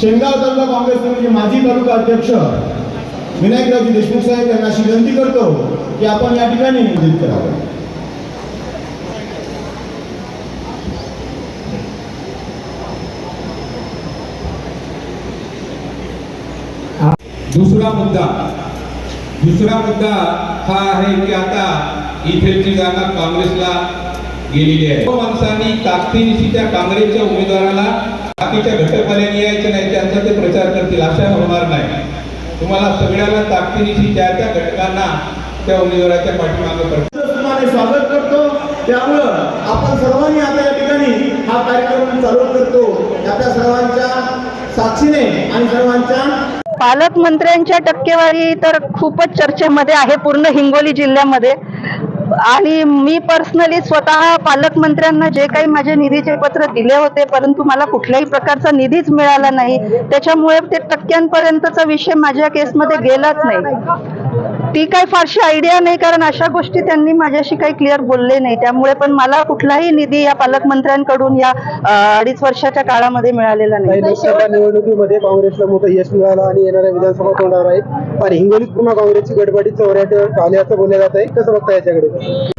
शेंगाव तालुका काँग्रेस समितीचे माजी तालुका अध्यक्ष विनायकरावजी देशमुख साहेब यांना अशी विनंती करतो की आपण या ठिकाणी नियोजित करावं. दुसरा मुद्दा. दुसरा मुद्दा हा आहे की आता इथेची जागा काँग्रेसला गेलेली आहे. माणसांनी ताकदीनिशी त्या काँग्रेसच्या उमेदवाराला बाकीच्या घटकवाल्यांनी यायचं नाही त्यांचा ते प्रचार करतील अशा होणार नाही. तुम्हाला सगळ्याला ताकदीनिशी त्या त्या घटकांना त्या उमेदवाराच्या पाठीमागे तुम्हाला स्वागत करतो त्यामुळं आपण सर्वांनी आता या ठिकाणी हा कार्यक्रम चालू करतो. आपल्या सर्वांच्या साक्षीने आणि सर्वांच्या पालकमंत्र्यांच्या टक्केवारी तर खूपच चर्चेमध्ये आहे पूर्ण हिंगोली जिल्ह्यामध्ये. आणि मी पर्सनली स्वतः पालकमंत्र्यांना जे काही माझे निधीचे पत्र दिले होते परंतु मला कुठल्याही प्रकारचा निधीच मिळाला नाही. त्याच्यामुळे ते टक्क्यांपर्यंतचा विषय माझ्या केसमध्ये गेलाच नाही. ती काय फारशी आयडिया नाही कारण अशा गोष्टी त्यांनी माझ्याशी काही क्लिअर बोलले नाही. त्यामुळे पण मला कुठलाही निधी या पालकमंत्र्यांकडून या अडीच वर्षाच्या काळामध्ये मिळालेला नाही. लोकसभा निवडणुकीमध्ये काँग्रेसला मोठं यश मिळालं आणि येणाऱ्या विधानसभा तोंडावर आहे. आणि हिंगोलीत पुन्हा काँग्रेसची गडबडी चौऱ्यात आली असं बोललं जात आहे कसं बघता याच्याकडे?